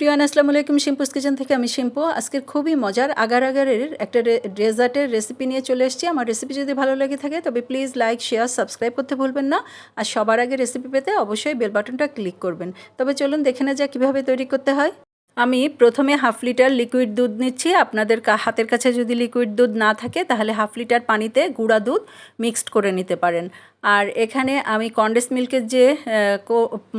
Hello everyone আসসালামু আলাইকুম, শিম্পুস kitchen থেকে আমি শিম্পু। আজকের খুবই মজার আগার আগারের একটা ডেজার্টের রেসিপি নিয়ে চলে এসেছি। আমার রেসিপি যদি ভালো লেগে থাকে, তবে প্লিজ লাইক শেয়ার সাবস্ক্রাইব করতে ভুলবেন না। আর সবার আগে রেসিপি পেতে অবশ্যই বেল বাটনটা ক্লিক করবেন। তবে চলুন দেখে না যাক কীভাবে তৈরি করতে হয়। আমি প্রথমে হাফ লিটার লিকুইড দুধ নিচ্ছি। আপনাদের হাতের কাছে যদি লিকুইড দুধ না থাকে, তাহলে হাফ লিটার পানিতে গুঁড়া দুধ মিক্সড করে নিতে পারেন। আর এখানে আমি কন্ডেন্স মিল্কের যে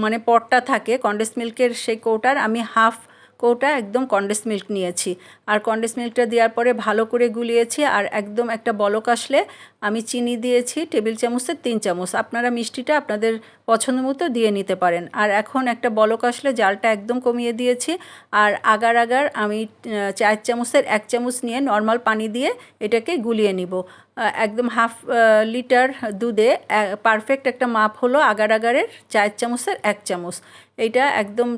মানে পটটা থাকে কন্ডেন্স মিল্কের সেই কৌটার আমি হাফ কৌটা একদম কন্ডেন্স মিল্ক নিয়েছি। আর কন্ডেন্স মিল্কটা দেওয়ার পরে ভালো করে গুলিয়েছি আর একদম একটা বলক আসলে আমি চিনি দিয়েছি টেবিল চামচের তিন চামচ। আপনারা মিষ্টিটা আপনাদের পছন্দ মতো দিয়ে নিতে পারেন। আর এখন একটা বলক আসলে জালটা একদম কমিয়ে দিয়েছি। আর আগার আগার আমি চার চামচের এক চামচ নিয়ে নর্মাল পানি দিয়ে এটাকে গুলিয়ে নিব। একদম হাফ লিটার দুধে পারফেক্ট একটা মাপ হলো আগার আগারের চার চামচের এক চামচ। এইটা একদম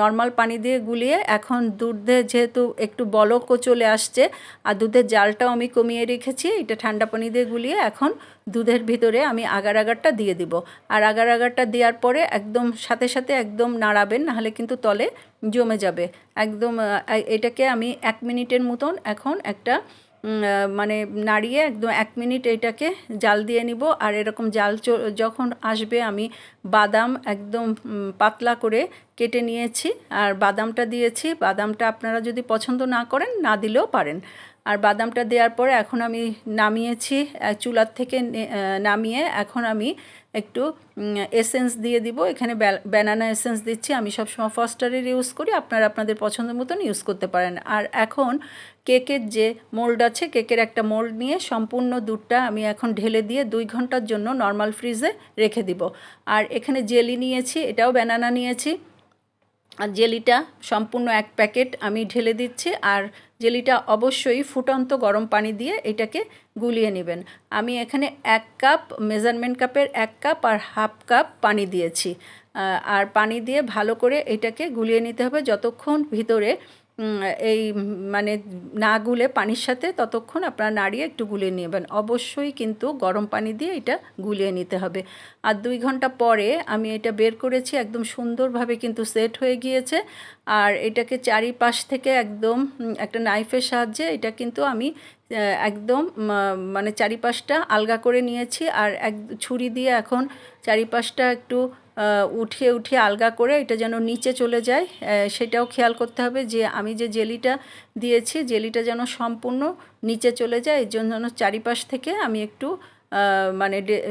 নর্মাল পানি দিয়ে গুলিয়ে এখন দুধে যেহেতু একটু বলকও চলে আসছে, আর দুধের জালটাও আমি কমিয়ে রেখেছি, এটা ঠান্ডা পানি দিয়ে গুলিয়ে এখন দুধের ভিতরে আমি আগার আগারটা দিয়ে দিব। আর আগার আগারটা দেওয়ার পরে একদম সাথে সাথে একদম নাড়াবেন, নাহলে কিন্তু তলে জমে যাবে। একদম এটাকে আমি এক মিনিটের মতন এখন একটা মানে নাড়িয়ে একদম এক মিনিট এটাকে জাল দিয়ে নিব। আর এরকম জাল যখন আসবে আমি বাদাম একদম পাতলা করে কেটে নিয়েছি। আর বাদামটা দিয়েছি, বাদামটা আপনারা যদি পছন্দ না করেন, না দিলেও পারেন। আর বাদামটা দেওয়ার পরে এখন আমি নামিয়েছি চুলার থেকে নামিয়ে এখন আমি একটু এসেন্স দিয়ে দিব। এখানে ব্যানানা এসেন্স দিচ্ছি। আমি সবসময় ফস্টারের ইউজ করি। আপনারা আপনাদের পছন্দ মতন ইউজ করতে পারেন। আর এখন কেকের যে মোল্ড আছে, কেকের একটা মোল্ড নিয়ে সম্পূর্ণ দুধটা আমি এখন ঢেলে দিয়ে দুই ঘণ্টার জন্য নর্মাল ফ্রিজে রেখে দিব। আর এখানে জেলি নিয়েছি, এটাও ব্যানানা নিয়েছি। আর জেলিটা সম্পূর্ণ এক প্যাকেট আমি ঢেলে দিচ্ছি আর জেলিটা অবশ্যই ফুটন্ত গরম পানি দিয়ে এটাকে গুলিয়ে নেবেন। আমি এখানে এক কাপ মেজারমেন্ট কাপের এক কাপ আর হাফ কাপ পানি দিয়েছি। আর পানি দিয়ে ভালো করে এটাকে গুলিয়ে নিতে হবে যতক্ষণ ভিতরে এই মানে না গুলে পানির সাথে ততক্ষণ আপনারা নাড়িয়ে একটু গুলিয়ে নেবেন। অবশ্যই কিন্তু গরম পানি দিয়ে এটা গুলিয়ে নিতে হবে। আর দুই ঘণ্টা পরে আমি এটা বের করেছি, একদম সুন্দরভাবে কিন্তু সেট হয়ে গিয়েছে। আর এটাকে চারিপাশ থেকে একদম একটা নাইফের সাহায্যে এটা কিন্তু আমি একদম মানে চারিপাশটা আলগা করে নিয়েছি। আর এক, ছুরি দিয়ে এখন চারিপাশটা একটু উঠিয়ে উঠিয়ে আলগা করে এটা যেন নিচে চলে যায় সেটাও খেয়াল করতে হবে যে আমি যে জেলিটা দিয়েছি জেলিটা যেন সম্পূর্ণ নিচে চলে যায়, এর জন্য যেন চারিপাশ থেকে আমি একটু মানে ডে-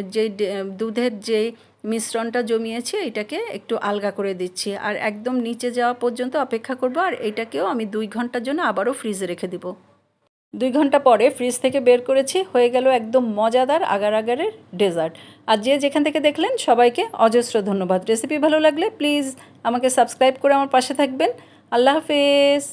দুধের যেই মিশ্রণটা জমিয়েছি এটাকে একটু আলগা করে দিচ্ছি আর একদম নিচে যাওয়া পর্যন্ত অপেক্ষা করব আর এটাকেও আমি দুই ঘণ্টার জন্য আবারও ফ্রিজে রেখে দিব। দুই ঘণ্টা পরে ফ্রিজ থেকে বের করেছি, হয়ে গেল একদম মজাদার আগার আগারের ডেজার্ট আর যে যেখান থেকে দেখলেন, সবাইকে অজস্র ধন্যবাদ। রেসিপি ভালো লাগলে প্লিজ আমাকে সাবস্ক্রাইব করে আমার পাশে থাকবেন। আল্লাহ হাফেজ!